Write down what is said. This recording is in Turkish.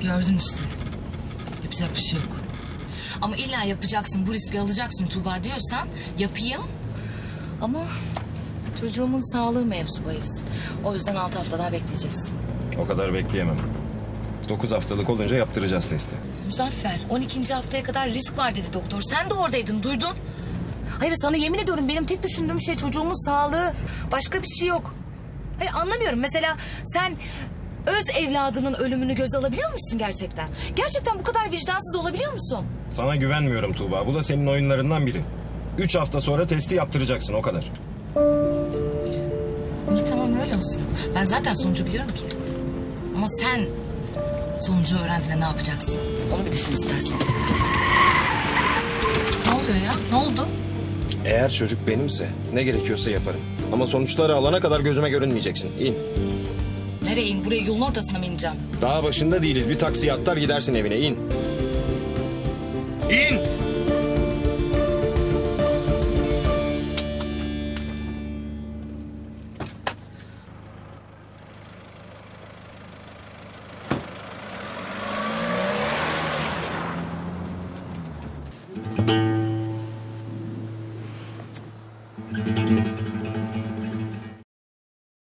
Gördün işte. Yapacak bir şey yok. Ama illa yapacaksın, bu riski alacaksın Tuğba diyorsan yapayım. Ama çocuğumun sağlığı mevzu bahis. O yüzden altı hafta daha bekleyeceğiz. O kadar bekleyemem. 9 haftalık olunca yaptıracağız testi. Muzaffer 12. haftaya kadar risk var dedi doktor. Sen de oradaydın duydun. Hayır sana yemin ediyorum benim tek düşündüğüm şey çocuğumun sağlığı. Başka bir şey yok. Hayır anlamıyorum mesela sen öz evladının ölümünü göze alabiliyor musun gerçekten? Gerçekten bu kadar vicdansız olabiliyor musun? Sana güvenmiyorum Tuğba. Bu da senin oyunlarından biri. 3 hafta sonra testi yaptıracaksın o kadar. İyi tamam öyle olsun. Ben zaten sonucu biliyorum ki. Ama sen sonucu öğrendiğinde ne yapacaksın? Onu bir düşün istersen. Ne oluyor ya? Ne oldu? Eğer çocuk benimse ne gerekiyorsa yaparım. Ama sonuçları alana kadar gözüme görünmeyeceksin. İn. Nereye in? Buraya yolun ortasına mı ineceğim? Daha başında değiliz. Bir taksiye atlar gidersin evine. İn. İn.